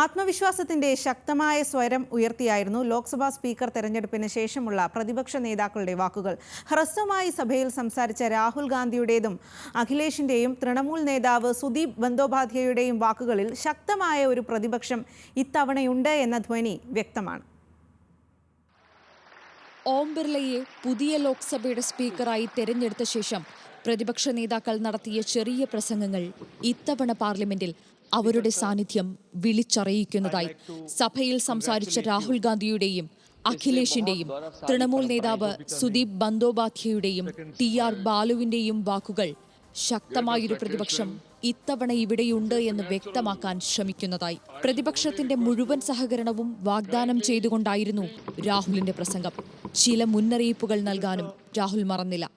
ആത്മവിശ്വാസത്തിന്റെ ശക്തമായ സ്വരം ഉയർത്തിയായിരുന്നു ലോക്സഭാ സ്പീക്കർ തെരഞ്ഞെടുപ്പിന് ശേഷമുള്ള പ്രതിപക്ഷ നേതാക്കളുടെ വാക്കുകൾ. ഹ്രസ്വമായി സഭയിൽ സംസാരിച്ച രാഹുൽ ഗാന്ധിയുടേതും അഖിലേഷിന്റെയും തൃണമൂൽ നേതാവ് സുദീപ് ബന്ദോപാധ്യായയുടെയും വാക്കുകളിൽ ശക്തമായ ഒരു പ്രതിപക്ഷം ഇത്തവണയുണ്ട് എന്ന ധ്വനി വ്യക്തമാണ്. ഓം ബിർളയെ പുതിയ ലോക്സഭയുടെ സ്പീക്കറായി തെരഞ്ഞെടുത്ത ശേഷം പ്രതിപക്ഷ നേതാക്കൾ നടത്തിയ ചെറിയ പ്രസംഗങ്ങൾ ഇത്തവണ പാർലമെന്റിൽ അവരുടെ സാന്നിധ്യം വിളിച്ചറിയിക്കുന്നതായി. സഭയിൽ സംസാരിച്ച രാഹുൽ ഗാന്ധിയുടെയും അഖിലേഷിന്റെയും തൃണമൂൽ നേതാവ് സുദീപ് ബന്ദോപാധ്യായുടെയും ടി ആർ ബാലുവിന്റെയും വാക്കുകൾ ശക്തമായൊരു പ്രതിപക്ഷം ഇത്തവണ ഇവിടെയുണ്ട് എന്ന് വ്യക്തമാക്കാൻ ശ്രമിക്കുന്നതായി പ്രതിപക്ഷത്തിന്റെ മുഴുവൻ സഹകരണവും വാഗ്ദാനം ചെയ്തുകൊണ്ടായിരുന്നു രാഹുലിന്റെ പ്രസംഗം ചില മുന്നറിയിപ്പുകൾ നൽകാനും രാഹുൽ മറന്നില്ല.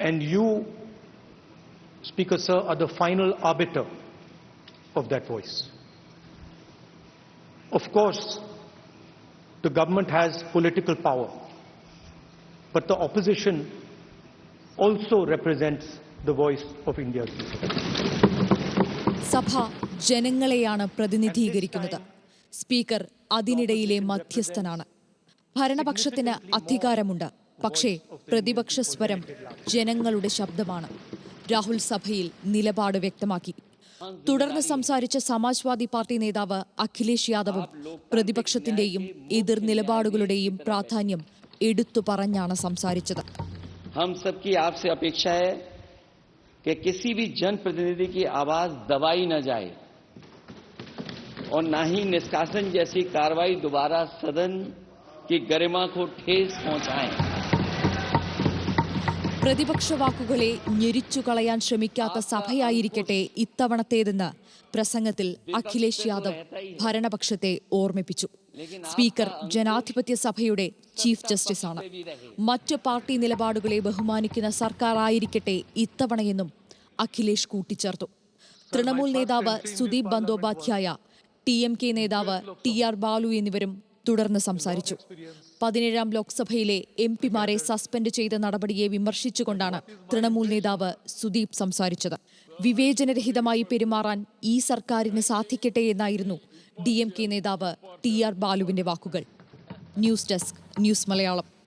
And you, Speaker Sir, are the final arbiter of that voice. Of course, the government has political power, but the opposition also represents the voice of India's people. സഭ ജനങ്ങളെയാണ് പ്രതിനിധീകരിക്കുന്നത്. സ്പീക്കർ അതിനിടയിലെ മധ്യസ്ഥനാണ്. ഭരണപക്ഷത്തിന് അധികാരമുണ്ട്. പക്ഷേ പ്രതിപക്ഷ സ്വരം ജനങ്ങളുടെ ശബ്ദമാണ്. രാഹുൽ സഭയിൽ നിലപാട് വ്യക്തമാക്കി. തുടർന്ന് സംസാരിച്ച സമാജ്വാദി പാർട്ടി നേതാവ് അഖിലേഷ് യാദവും പ്രതിപക്ഷത്തിന്റെയും എതിർ നിലപാടുകളുടെയും പ്രാധാന്യം എടുത്തു പറഞ്ഞാണ് സംസാരിച്ചത് हम सबकी आपसे अपेक्षा है कि किसी भी जनप्रतिनिधि की आवाज दबाई न जाए और न ही निष्कासन जैसी कार्रवाई दोबारा सदन की गरिमा को ठेस पहुंचाएं പ്രതിപക്ഷ വാക്കുകളെ ഞെരിച്ചു കളയാൻ ശ്രമിക്കാത്ത സഭയായിരിക്കട്ടെ ഇത്തവണത്തേതെന്ന് പ്രസംഗത്തിൽ അഖിലേഷ് യാദവ് ഭരണപക്ഷത്തെ ഓർമ്മിപ്പിച്ചു സ്പീക്കർ ജനാധിപത്യ സഭയുടെ ചീഫ് ജസ്റ്റിസാണ് മറ്റ് പാർട്ടി നിലപാടുകളെ ബഹുമാനിക്കുന്ന സർക്കാർ ആയിരിക്കട്ടെ ഇത്തവണയെന്നും അഖിലേഷ് കൂട്ടിച്ചേർത്തു. തൃണമൂൽ നേതാവ് Sudeep Bandopadhyay D M K നേതാവ് ടി ആർ ബാലു എന്നിവരും തുടർന്ന് സംസാരിച്ചു. പതിനേഴാം ലോക്സഭയിലെ എം പിമാരെ സസ്പെൻഡ് ചെയ്ത നടപടിയെ വിമർശിച്ചുകൊണ്ടാണ് തൃണമൂൽ നേതാവ് സുദീപ് സംസാരിച്ചത്. വിവേചനരഹിതമായി പെരുമാറാൻ ഈ സർക്കാരിന് സാധിക്കട്ടെ എന്നായിരുന്നു ഡി നേതാവ് ടി ആർ ബാലുവിന്റെ വാക്കുകൾ. News desk news Malayalam.